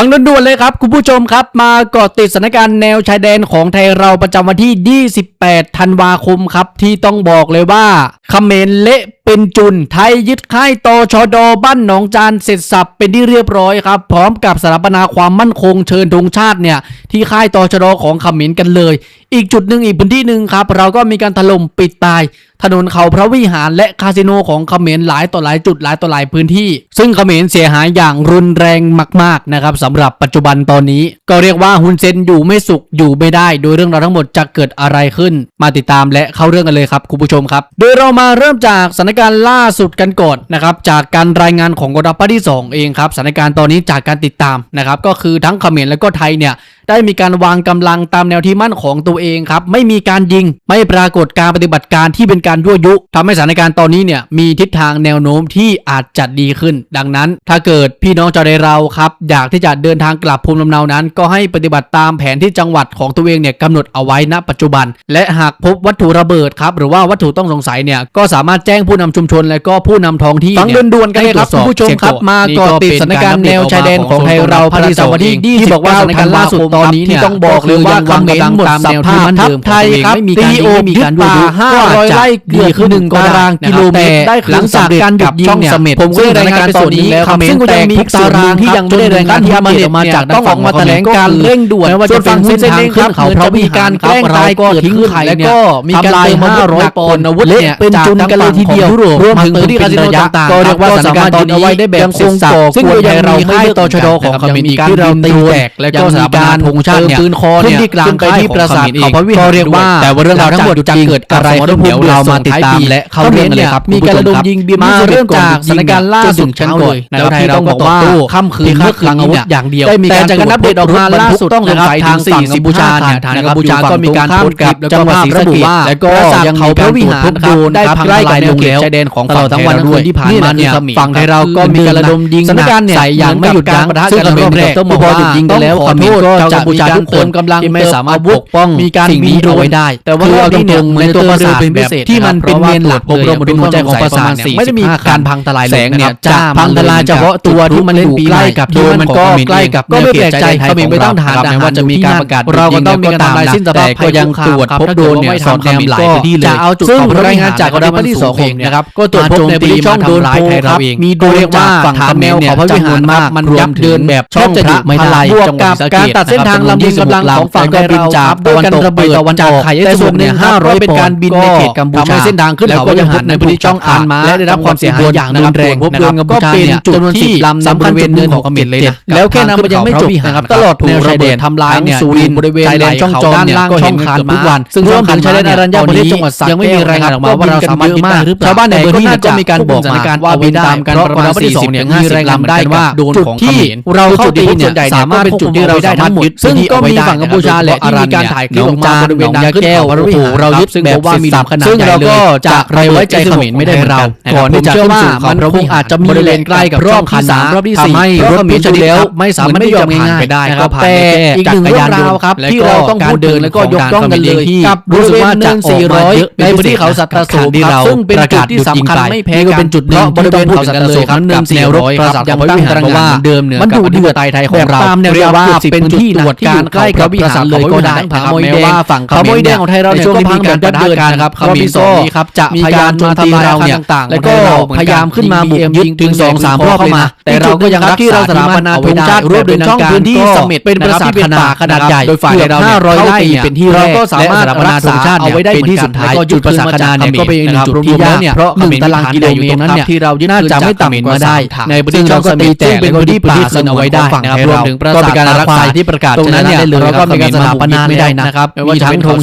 ฟังด่วนๆเลยครับ คุณผู้ชมครับ มาเกาะติดสถานการณ์แนวชายแดนของไทยเราประจำวันที่ 28 ธันวาคมครับ ที่ต้องบอกเลยว่าเขมรเละเป็นจุนไทยยึดค่ายตชดบ้านหนองจานเสร็จสับเป็นที่เรียบร้อยครับ พร้อมกับสถาปนาความมั่นคงเชิญธงชาติเนี่ยที่ค่ายตชดของขมิ้นกันเลย อีกจุดหนึ่งอีกพื้นที่หนึ่งครับ เราก็มีการถล่มปิดตาย ถนนเขาพระวิหารและคาสิโนของเขมรหลายต่อหลายจุดหลายต่อหลายพื้นที่ ซึ่งเขมรเสียหายอย่างรุนแรงมากๆนะครับสำหรับปัจจุบันตอนนี้ ก็เรียกว่าฮุนเซนอยู่ไม่สุขอยู่ไม่ได้ โดยเรื่องราวทั้งหมดจะเกิดอะไรขึ้น มาติดตามและเข้าเรื่องกันเลยครับคุณผู้ชมครับ โดยเรามาเริ่มจากสถานการณ์ล่าสุดกันก่อนนะครับจากการรายงานของกองทัพที่ 2 เองครับสถานการณ์ตอนนี้จากการติดตามนะครับก็คือทั้งเขมรและก็ไทยเนี่ย ได้มีการวางกำลังตามแนวที่มั่นของตัวเองครับ ไม่มีการยิง ไม่ปรากฏการปฏิบัติการที่เป็นการยั่วยุ ทำให้สถานการณ์ตอนนี้เนี่ยมีทิศทางแนวโน้มที่อาจจะดีขึ้น ดังนั้น ถ้าเกิดพี่น้องจอใดเราครับอยากที่จะเดินทางกลับภูมิลำเนานั้น ก็ให้ปฏิบัติตามแผนที่จังหวัดของตัวเองเนี่ยกำหนดเอาไว้ณปัจจุบัน และหากพบวัตถุระเบิดครับหรือว่าวัตถุต้องสงสัยเนี่ยก็สามารถแจ้งผู้นำชุมชน และก็ผู้นำท้องที่ฟังด่วนๆกันเลยครับผู้ชมครับมาก่อติดสถานการณ์แนวชายแดนของไทยเราพาระจำวัสดีที่บอกว่าสถานการณ์ล่าสุดอนนี้เนี่ยต้องบอกเลยว่าคำเมนหมดสภาพทัพไทยครับตีโอบยึดป่าห้าร้อยไร่เกือบหนึ่งตารางกิโลเมตรได้หลังจากการหยุดยิงเนี่ยผมก็ได้รายงานไปส่วนนี้แล้วซึ่งก็ยัมีตารางที่ยังไม่ได้รายงานที่อเมริกาจากต้องออกมาแถลงการเร่งด่วนว่าจะฟังเส้นทางขึ้นเขาเพราะมีการแกล้งตายก็ทิ้งไข่แล้วก็มีการเติมห้าร้อยปอนด์อาวุธเนี่ยเป็นจุนกันเลยทีเดียวรวมถึงที่คาสิโนต่างๆก็เรียกว่าสถานการณ์ตอนนี้ได้แบบยังคงก่อซึ่งก็ยังมีค่ายต่อชะดอของคำเขมรที่เราตีแตกและก็สถาบันธงชาติเนี่ยปืนคอนี่ที่กลางไปที่ปราสาทเขาพระวิหารด้วยแต่ว่าเรื่องราวทั้งหมดจะเกิดอะไรขึ้นเดี๋ยวเรามาติดตามและเข้าเรื่องเลยครับมีการระดมยิงบีมมาเริ่มจากสถานการณ์ล่าสุดชั้นก่อนแล้วไทยต้องบอกว่าค่ำคืนเมื่อคืนอาวุธอย่างเดียวแต่จากการนับเดตออกมาล่าสุดต้องสงสัยทางสี่สิบบูชาเนี่ยทางกัมพูชาก็มีการโพสต์คลิจังหวัดศรีสะเกษและก็ยังเขาพระวิหารโดนได้พังทลายลงแล้วชายแดนของฝั่งทั้งวันด้วยนที่ผ่านมาเนี่ยฝั่งไทยเราก็มีการระดมยิงสถานการณ์เนี่ยใส่อย่างไม่หยุดยั้งซึ่งเรนเองต้องบอกว่าหยุงขอโทษจะกัมพูชาทุกคนกำลังที่ไม่สามารถปกป้องมีการมีโดนไว้ได้ แต่ว่าเราตรงในตัวประสาทแบบที่มันเป็นเมนหลักอบรมเป็นหัวใจของประสาทเนี่ยไม่ได้มีการพังทลายแสงเนี่ยจะพังทลายเฉพาะตัวที่มันอยู่ใกล้กับโดยมันก็ใกล้กับก็ไม่แปลกใจเขามีไม่ต้องถามแม้ว่าจะมีการประกาศเราก็ต้องมีการตามสิ้นสภาพก็ยังตรวจพบโดนเนี่ยสอนแนมหลายที่เลยจะเอาจุดซึ่งรายงานจากกองทัพที่สองเองนะครับก็ตรวจพบในช่องโดนโยครับมีโดนจากฝั่งทำแมวเขาพระวิหารมากมันรวมเดินแบบช่องจะอยู่ไม่ได้จังหวัดสระเกดนทางลำเลียงกำลังของฝั่งไทยเราจากตะวันตกไปตะวันออกแต่ส่วนหนึ่งห้าร้อยเป็นการบินในเขตกัมพูชาเส้นทางขึ้นเขายังพบในพื้นที่ช่องอ่านมาและได้รับความเสียหายอย่างรุนแรงนะครับก็เป็นจุดที่สำคัญจุดหนึ่งของเขตเลยนะแล้วแค่นั้นมันยังไม่จบนะครับตลอดแนวชายแดนทำลายเนี่ยสูรินบริเวณชายแดนช่องจด้านล่ยก็เห็นเกือบทุกวัน ซึ่งรวมถึงชายแดนอรัญญประเทศจังหวัดสักยังไม่มีรายงานออกมาว่าเราสามารถบินได้หรือเปล่าชาวบ้านในพื้นที่จะมีการบอกมาว่าบินตามกันประมาณ40เนี่ยมีรายงานได้ว่าจุดที่เราเข้าตีเนี่ยสามารถเป็นจุดที่เราได้ทั้งหมดยึดซึ่งก็มีฝั่งกัมพูชาแหละที่มีการถ่ายคลิปออกมาบริเวณดางขึ้นขระวิหเรายึดแบบว่ามีสับขนาดใหญ่เลยจากไรไว้ใจเขมรไม่ได้เราก่อนที่จะว่ามันคงอาจจะมีบริเวณใกล้กับรอบที่สามรอบที่สี่รถมิชลิแล้วไม่สามารถไม่ยอมง่ายๆไปได้ครับแต่อีกหนึ่งเรื่องราวครับที่เราต้องพูดเดินแล้วก็ยกย่องกันเลยที่รู้สึกว่าจะสี่ร้อยในพื้นที่เขาสัตตสูซึ่งเป็นจุดที่สำคัญไม่แพ้กันเป็นจุดเนึ่งบริเวณเขาสัตตสูนั้นเนินสี่ร้อยครับยังตั้งตระหง่านเดิมเหนือมันดูเดือดตายไทยของเราตามแนวว่าเป็นที่ตรวจการใกล้กับประสาทเลยก็ไดังผาโมยแดงฝั่งขมยแดงของไทยเราในช่วงนี้มีการเดิทกันนะครับรอบที่สองครับจะมีพยานมาทำลายเราเนี่ยแล้วก็พยายามขึ้นมาบุกยึดถึงสองสามรอบเข้ามา แต่เราก็ยังรับที่เราสถาปนาธงชาติรวบเดินช่องพื้นที่สมเด็เป็นประสาทขนาดขนาดใหญ่โดยฝ่ายเราเนี่ยเข้าไปเป็นที่แรกและสามารถรักษาเอาไว้ได้เหมือนกันแล้วก็จุดประสาทขนาดเนี่ยก็เป็นหนึ่งจุดที่ยากเนี่ยเพราะหนึ่งตารางกิโลอตรงนั้นเนี่ยที่เราน่าจะไม่ต่ำกว่าได้ ในประเทศเราก็ตีแต่เป็นพื้นที่ป่าสนเอาไว้ได้นะครับรวมถึงประสาทการรักษที่ประกาศา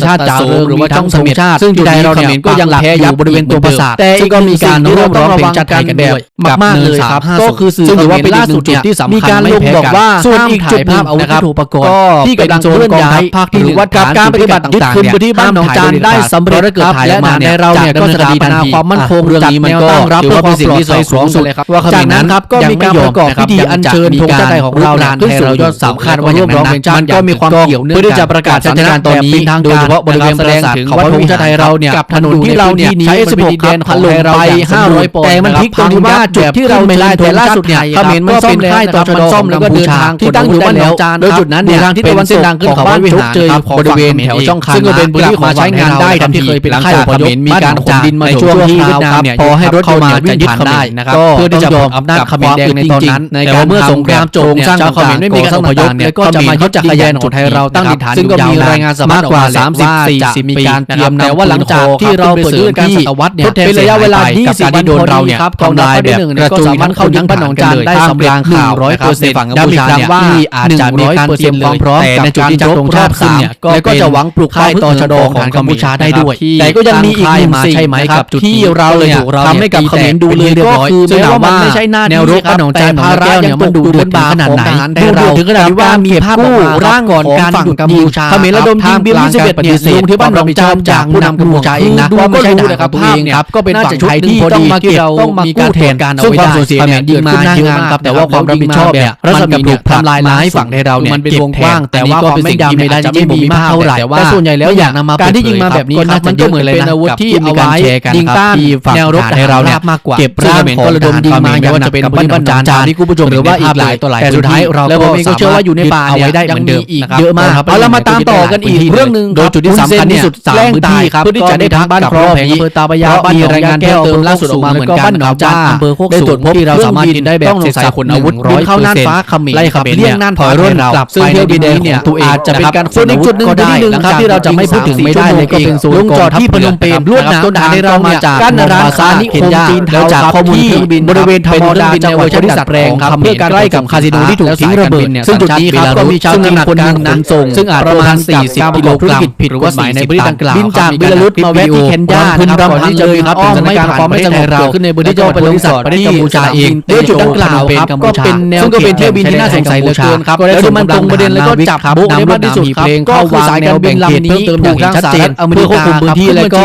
สาททแต่แต่อีอีกกก็ก็มีมีกาการรระระวัวังงกักันนแบแบบบมามากกๆๆเลเลยยคครัรับบก็ก็คืคืออสื่สื่ออเขเขมมรรล่าล่าสุสุดดจุดเนี่ยที่มีสำคักาญรไม่ลงแพ้บอกกันว่าส่วนอีกจุดหนึ่งห้ามถ่ายนะครับภาพอาวุธยุทโธปกรณ์ก็ที่กำลังเป็นโจรเคลื่อนกองทัพย้ายภาคที่หรือว่าการการปปฏิฏิบับัติติยึยึดดคืคืนนเป็มันก็มีความเกี่ยวเนื่องกันเพื่อที่จะประกาศสถานการณ์ตอนนี้ทางโดยเฉพาะบริเวณแสดงถึงวัดพงษ์ชาไทยเราเนี่ยกับถนนที่เราเนี่ยใช้สิบหกรันของไทยเราห้าร้อยปอนด์แต่มันพลิกตรงที่ว่าจุดที่เราไม่ได้แต่ล่าสุดเนี่ยเขมรมันซ่อมค่ายต่อชะดอของกัมพูทางที่ตั้งอยู่บ้านหนองจานโดยจุดนั้นเนี่ยทางที่ตะวันตกของบ้านทากเจยบริเวณแถวช่องคางซึ่งเป็นพื้นที่มาใช้งานได้ทันทีเลยหลังจากเขมรมีการขนดินมาในช่วงที่เวียดนามเนี่ยพอให้รถเข้ามาวิ่งยึดเขมรนะครับเพื่อที่จะอำนาจเขมรแดงในตอนนั้นแต่ว่เมื่อสงครามโจงสร้ายชาวเขมรไม่มีการอพยพนี่ยก็จะมาถจักรยานของไทยเราตั้งดินฐานซึ่งก็มีรายงานสมากกว่า 30 40 ปีการเตรียมแต่ว่าหลังจากที่เราเปิดยื่นการสตวัดเนี่ยเป็นระยะเวลา 20 วันโดนเราเนี่ยกองทัพแบบหนึ่งเนี่ยก็สามาเข้ายึดประนองจานได้สำเร็จ100เปอร์เซ็นต์ย้ำอีกครั้งว่าอาจจะมีการเตรียมความพร้อมกับการจัดตรงชาติขึ้นเนี่ยก็จะหวังปลุกค่ายต่อชะดอของกัมพูชาได้ด้วย แต่ก็ยังมีอีกหนึ่งสิ่งนะครับที่เราเนี่ยทำให้กับเขมรดูเลยเรียบร้อยซึ่งถามว่าแนวรบพระนองจานพาราเนี่ยมันดูเดือดบขนาดไหนดูเดือดถึงขนาดว่ามีภาพร่างก่อนการฝั่งกัมพูชาเขมรระดมยิงบิลลิสเบตเนี่ยลงที่บ้านหนองจามจากผู้นำกัมพูชาเองนะว่าไม่ใช่ด่านของตัวเองเนี่ยก็เป็นฝั่งไทยที่ต้องมาเก็บต้องมากู้แทนการเอาไว้ได้เขมรยิงมาเยอะมากครับแต่ว่าความรับผิดชอบเนี่ยรัฐบาลถูกทำลายล้างฝั่งในเราเนี่ยมันเป็นวงกว้าง แต่ว่าความไม่ดำในรายจะไม่มีมากเท่าไหร่แต่ว่าส่วนใหญ่แล้วอย่างนำมาการที่ยิงมาแบบนี้ครับมันก็เหมือนเป็นอาวุธที่เอาไว้ยิงต้านแนวรบในเราเนี่ยมากกว่าเก็บร่างของระดมยิงมาอย่างหนักกับบ้านหนจานที่คุณผู้ชมหรือว่าอีกหลายต่อหลายแต่สุดท้ายเราก็เชื่อว่าอยู่ในป่าเอาไว้ได้เหมือนเดิมนะครัเยอะมากเอาเรามาตามต่อกันอีกเรื่องหนึ่งโดยจุดที่สำคัญเนี่ยสามพื้นที่ครับเพื่อที่จะได้ทางบ้านครอบแผงอำเภอตาปยาบ้านหนองยาแก้วอำเภมล่าสุดออกมาเหมือนกันครับจ้าอำเภอโคกสูงที่เราสามารถยินได้แบบเสร็จสับคนอาวุธร้อยเข้าน่านฟ้าขมิ้นไล่ขับเลี่ยงน่านฟ้าร่นกลับไปในดินแดนเนี่ยตัวเองจะเป็นการส่วนอีกจุดหนึ่งที่หนึ่งครับที่เราจะไม่พูดถึงไม่ได้เลยก็เป็นศูนลงจอดที่พนมเปญลวดน้ำต้นทางเรามาจากกั้นร้านค้านิคมจีนเทาจากข้อมูลเครื่องบินบริเวณธรรมดาจังหวัดบริษัทแรงครับเพื่อการไล่กับคาสิโนที่ถูกทิ้งระเบิดซึ่งจุดนี้ครับก็มีชาวจีนคนหนึ่งนะซึ่งอาจประมาณ 40 กิโลกรัมผิดกฎหมายในพื้นที่ดังกล่าวบินจากบิลารุสมาแวะที่เคนยานะครับก่อนที่จะบินอ้อมไม่ผ่านาระเทศไทยเราขึ้นในบริษัทบริษัทประเทศกัมพูชาเองในจุดดังกล่าวครับก็เป็นแนวเป็ที่ยวบินที่น่าสงสัยเหลือเกินครับแล้วที่มันตรงประเด็นแล้วก็จับโบ๊ะได้มากที่สุดครับก็คือสายการบินลำนี้ถูกทางสหรัฐอเมริกาพื้นที่แล้วก็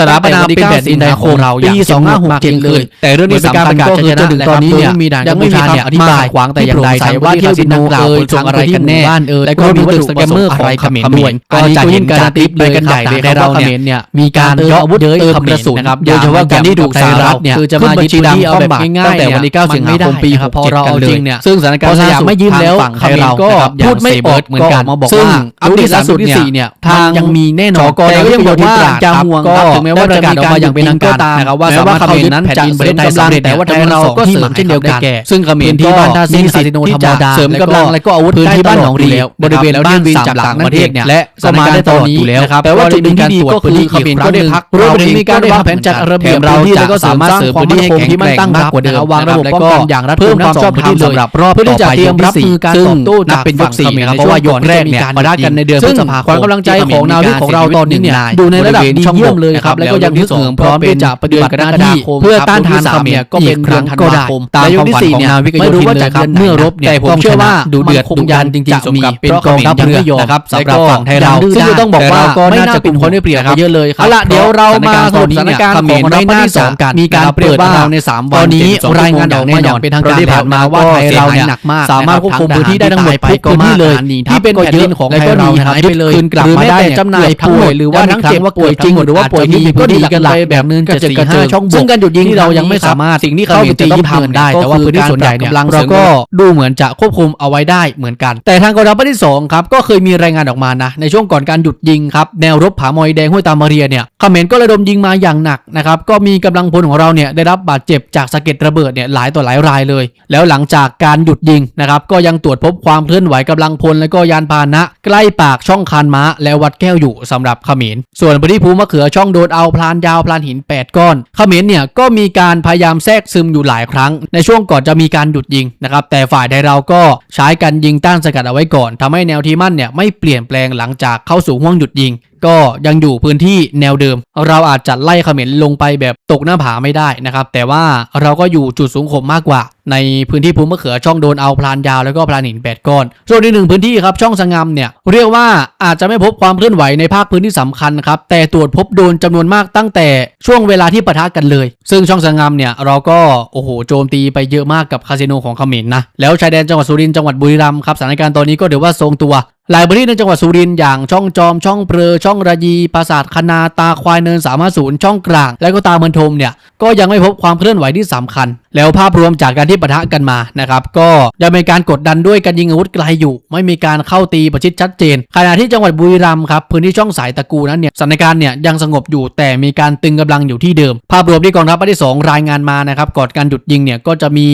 สถาปนาเป็นแผ่นดินไทยของเราปี2567เลย แต่เรื่องนี้เป็นการปรกาจนถึงตอนนี้เนี่ยยังไม่มีคำอธิบายขวางแต่อย่างใดว่าเที่ยวบินดังกล่าวเป็นอะไรกันแน่่บ้านเออแล้วก็มีวัตถุระกมเมอะไรองเขมรด้วยก็จะเห็งการติดเลยกันใหญ่เลยในเราเนี่ยมีการย่ออาวุธเย้ยกระสุนนะครับโดยเฉพาะการที่ถูกสหรัฐเนี่ยคือมายึดพื้นที่เอาแบบง่ายๆตั้งแต่วันที่9สิงหาคมปีพอเราเอาจริงเนี่ยซึ่งสถานการณ์สยามไม่ยิ้มแล้วเขเราก็พูดไม่ออกเหมือนกันมาบอกว่าอัปเดที่สี่เนี่ยทางยังมีแน่นอนแต่ก็ยังบอกว่าจางห่วงก็ถึงแม้ว่าจะมีการอย่างเป็นทางการนะครับว่าสามารถเขมรนแผ่นดินประเทศไทยสำเร็จแต่ว่าไายเราก็เสริมเช่นเดียวกันซึ่งเขมรที่บ้านท่าซีนสิทธิโนธรรมดาเสริมกำลังและก็อาวุธพื้นที่บ้านหนององดีบริเวณบ้านสามหลังประเทศเนี่ยและก็มาได้ตอนนี้นะครับแต่ว่าจุดหนึ่งที่ดีก็คือเขมรก็ได้พักเราเองมีการวางแผนจัดระเบียบเราที่แล้ก็สามารถเสริมความมั่นให้แข็งนตั้งรับกว่าเดิมวางระบบป้องกันอย่างรัดกุมความชอบธรรมสำหรับรอบต่อไปที่รับมือการต่อโต้นับเป็นยกสี่นะครับเพราะว่ายกแรกเนี่ยมระทะกันในเดือนพฤษภาคมความกำลังใจของนาวิกของเราตอนนี้เนี่ยดูในระดับดีเยี่ยมเลยครับแล้วก็ยังมีเสริมพร้อมที่จะปฏิบัติหน้าที่เพื่อต้านทานเนี่ยก็เป็นครั้งก็ได้ตามความหวังของนาวิกโยธินเลยครับเมื่อรบเนี่ยผมเชื่อว่าดูเดือดดุดันจริงจะมีเป็นกองทัพเรือนะครับสำหรับฝั่งไทยเราซึ่งต้องบอกว่าก็น่าจะเป็นคนได้เปรียบเยอะเลยครับเอาละเดี๋ยวเรามาสรุปสถานการณ์ของเราไม่น่าจะมีการเปิดว่าในสามวันตอนนี้รายงานอย่างแน่นอเป็นทางการผ่านมาว่าไทยเราเนี่ยสามารถควบคุมพื้นที่ได้ทั้งหมดทุกพื้นที่เลยที่เป็นแผ่นดินของไทยเราหายไปเลยคืนกลับมาได้จำหน่ายทั้งหดหรือว่าทั้งเจ็บว่าป่วยจริงหรือว่าป่วยมีก็ดีกันลายแบบนึงกะเจอช่องซึ่งการหยุดยิงที่เรายังไม่สามารถสิ่งที่เขาจะต้องทำได้ แต่ว่าพื้นที่ส่วนใหญ่เนี่ยเราก็ดูเหมือนจะควบคุมเอาไว้ได้เหมือนกันแต่ทางกองทัพภาคที่สองครับก็เคยมีรายงานออกมานะในช่วงก่อนการหยุดยิงครับแนวรบผามอยแดงห้วยตามาเรียเนี่ยเขมรก็ระดมยิงมาอย่างหนักนะครับก็มีกำลังพลของเราเนี่ยได้รับบาดเจ็บจากสะเก็ดระเบิดเนี่ยหลายต่อหลายรายเลย แล้วหลังจากการหยุดยิงนะครับก็ยังตรวจพบความเคลื่อนไหวกำลังพลและก็ยานพาหนะ ใกล้ปากช่องคานม้า และวัดแก้วอยู่สำหรับเขมรส่วนพื้นที่ภูมะเขือช่องโดนเอาพลานยาวพลานหิน 8 ก้อนเขมรเนี่ยก็มีการพยายามแทรกซึมอยู่หลายครั้ง ในช่วงก่อนจะมีการหยุดยิงนะครับแต่ฝ่ายไทยเราก็ใช้การยิงต้านสกัดเอาไว้ก่อนทำให้แนวทีมั่นเนี่ยไม่เปลี่ยนแปลงหลังจากเข้าสู่ห่วงหยุดยิง ก็ยังอยู่พื้นที่แนวเดิม เราอาจจะไล่เขมรลงไปแบบตกหน้าผาไม่ได้นะครับ แต่ว่าเราก็อยู่จุดสูงข่มมากกว่า ในพื้นที่ภูมิมะเขือช่องโดนเอาพลานยาวแล้วก็พลานหินแปดก้อนส่วนอีกหนึ่งพื้นที่ครับช่องสงงามเนี่ยเรียกว่าอาจจะไม่พบความเคลื่อนไหวในภาคพื้นที่สำคัญครับแต่ตรวจพบโดนจำนวนมากตั้งแต่ช่วงเวลาที่ปะทะกันเลย ซึ่งช่องสงามเนี่ยเราก็โอ้โหโจมตีไปเยอะมากกับคาสิโนของเขมรนะแล้วชายแดนจังหวัดสุรินทร์จังหวัดบุรีรัมย์ครับสถานการณ์ตอนนี้ก็ถือว่าทรงตัวหลายพื้นที่ในจังหวัดสุรินทร์อย่างช่องจอมช่องเปลือช่องระยีปราสาทคณาตาควายเนินสามศูนย์ช่องกลาง และก็ตาเมือนทมเนี่ยก็ยังไม่พบความเคลื่อนไหวที่สำคัญแล้วภาพรวมจากการที่ปะทะกันมานะครับก็ยังมีการกดดันด้วยการยิงอาวุธไกลอยู่ ไม่มีการเข้าตีประชิดชัดเจน ขณะที่จังหวัดบุรีรัมย์ครับพื้นที่ช่องสายตะกูนั้นเนี่ยสถานการณ์เนี่ยยังสงบอยู่แต่มีการตึงกำลังอยู่ที่เดิม ภาพรวมที่กองทัพภาคที่สองรายงานมานะครับก่อนการหยุดยิงเนี่ยก็จะมี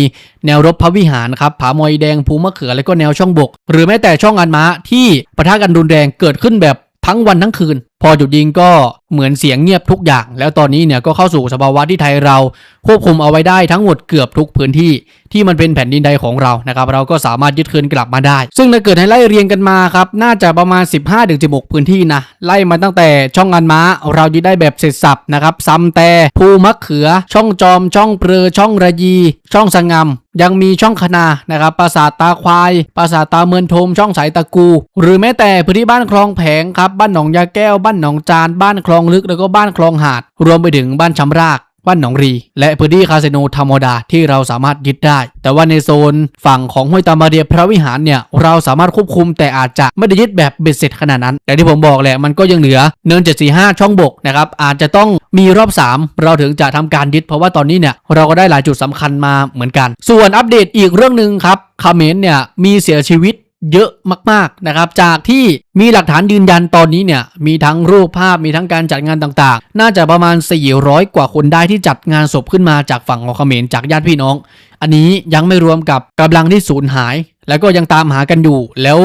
แนวรบพระวิหารครับผามอยแดงภูมะเขือและก็แนวช่องบก หรือแม้แต่ช่องอันม้าที่ปะทะกันรุนแรงเกิดขึ้นแบบทั้งวันทั้งคืนพอหยุดยิงก็เหมือนเสียงเงียบทุกอย่าง แล้วตอนนี้เนี่ยก็เข้าสู่สภาวะที่ไทยเราควบคุมเอาไว้ได้ทั้งหมดเกือบทุกพื้นที่ที่มันเป็นแผ่นดินใดของเรานะครับเราก็สามารถยึดคืนกลับมาได้ ซึ่งถ้าเกิดให้ไล่เรียงกันมาครับน่าจะประมาณ 15-16 พื้นที่นะไล่มาตั้งแต่ช่องอันม้า เรายึดได้แบบเสร็จสับนะครับซ้ำแต่ภูมะเขือ ช่องจอม ช่องเปลือช่องระยี ช่องสงามยังมีช่องคณานะครับปราสาทตาควาย ปราสาทตาเมือนโทมช่องสายตะกู หรือแม้แต่พื้นที่บ้านคลองแผงครับบ้านหนองยาแก้วบ้านหนองจาน บ้านคลองลึก แล้วก็บ้านคลองหาด รวมไปถึงบ้านชำรากบ้านหนองรี และพื้นที่คาสิโนธรรมดาที่เราสามารถยึดได้ แต่ว่าในโซนฝั่งของห้วยตามาเรียพระวิหารเนี่ย เราสามารถควบคุมแต่อาจจะไม่ได้ยึดแบบเบ็ดเสร็จขนาดนั้น แต่ที่ผมบอกแหละมันก็ยังเหลือเนิน745 ช่องบกนะครับอาจจะต้องมีรอบ 3 เราถึงจะทำการยึด เพราะว่าตอนนี้เนี่ยเราก็ได้หลายจุดสำคัญมาเหมือนกัน ส่วนอัปเดตอีกเรื่องหนึ่งครับคาเมรเนี่ยมีเสียชีวิต เยอะมากๆนะครับ จากที่มีหลักฐานยืนยันตอนนี้เนี่ยมีทั้งรูปภาพมีทั้งการจัดงานต่างๆ น่าจะประมาณ 400 กว่าคนได้ที่จัดงานศพขึ้นมาจากฝั่งของเขมรจากญาติพี่น้อง อันนี้ยังไม่รวมกับกำลังที่สูญหาย แล้วก็ยังตามหากันอยู่ แล้ว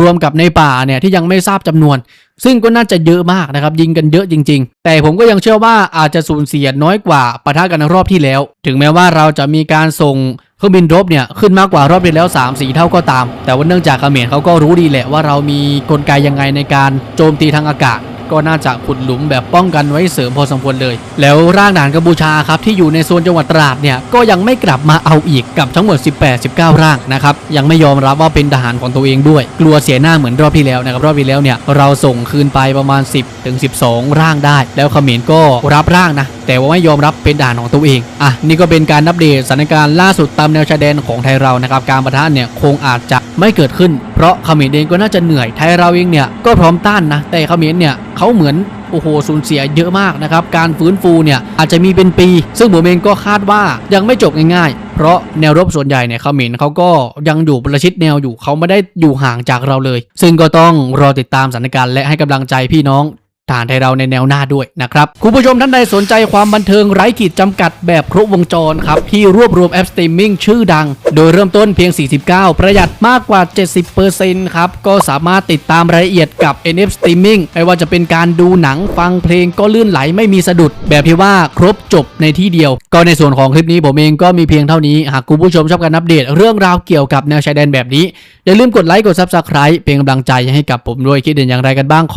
รวมกับในป่าเนี่ยที่ยังไม่ทราบจำนวน ซึ่งก็น่าจะเยอะมากนะครับยิงกันเยอะจริง ๆ แต่ผมก็ยังเชื่อว่าอาจจะสูญเสียน้อยกว่าปะทะกันรอบที่แล้ว ถึงแม้ว่าเราจะมีการส่ง เครื่องบินรบเนี่ยขึ้นมากกว่ารอบที่แล้ว 3 4 เท่าก็ตาม แต่ว่าเนื่องจากเขมรเขาก็รู้ดีแหละว่าเรามีกลไกยังไงในการโจมตีทางอากาศ ก็น่าจะขุดหลุมแบบป้องกันไว้เสริมพอสมควรเลย แล้วร่างด่านกัมพูชาครับที่อยู่ในโซนจังหวัดตราดเนี่ยก็ยังไม่กลับมาเอาอีกกับทั้งหมด 18-19 ร่างนะครับยังไม่ยอมรับว่าเป็นทหารของตัวเองด้วย กลัวเสียหน้าเหมือนรอบที่แล้วนะครับรอบที่แล้วเนี่ยเราส่งคืนไปประมาณ 10ถึง12 ร่างได้ แล้วเขมรก็รับร่างนะ แต่ว่าไม่ยอมรับเป็นทหารของตัวเองอะนี่ก็เป็นการอัปเดตสถานการณ์ล่าสุดตามแนวชายแดนของไทยเรานะครับการประทะเนี่ยคงอาจจะไม่เกิดขึ้น เพราะเขมรเองก็น่าจะเหนื่อยไทยเราเองเนี่ยก็พร้อมต้านนะแต่เขมรเนี่ยเขาเหมือนโอ้โหสูญเสียเยอะมากนะครับ การฟื้นฟูเนี่ยอาจจะมีเป็นปี ซึ่งผมเองก็คาดว่ายังไม่จบง่ายๆ เพราะแนวรบส่วนใหญ่เนี่ยเขมรเขาก็ยังอยู่ประชิดแนวอยู่เขาไม่ได้อยู่ห่างจากเราเลย ซึ่งก็ต้องรอติดตามสถานการณ์และให้กำลังใจพี่น้อง ทารไทยเราในแนวหน้าด้วยนะครับ คุณผู้ชมท่านใดสนใจความบันเทิงไร้ขีดจำกัดแบบครบวงจรครับ ที่รวบรวมแอปสตรีมมิ่งชื่อดัง โดยเริ่มต้นเพียง 49 ประหยัดมากกว่า 70%ครับ ก็สามารถติดตามรายละเอียดกับ NF Streaming ไม่ว่าจะเป็นการดูหนังฟังเพลงก็ลื่นไหลไม่มีสะดุด แบบที่ว่าครบจบในที่เดียว ก็ในส่วนของคลิปนี้ผมเองก็มีเพียงเท่านี้หากคุณผู้ชมชอบการอัปเดตเรื่องราวเกี่ยวกับแนวชายแดนแบบนี้อย่าลืมกดไลค์กด Subscribe เป็นกำลังใจให้กับผมด้วยคิดเห็นอย่างไรกันบ้างขอ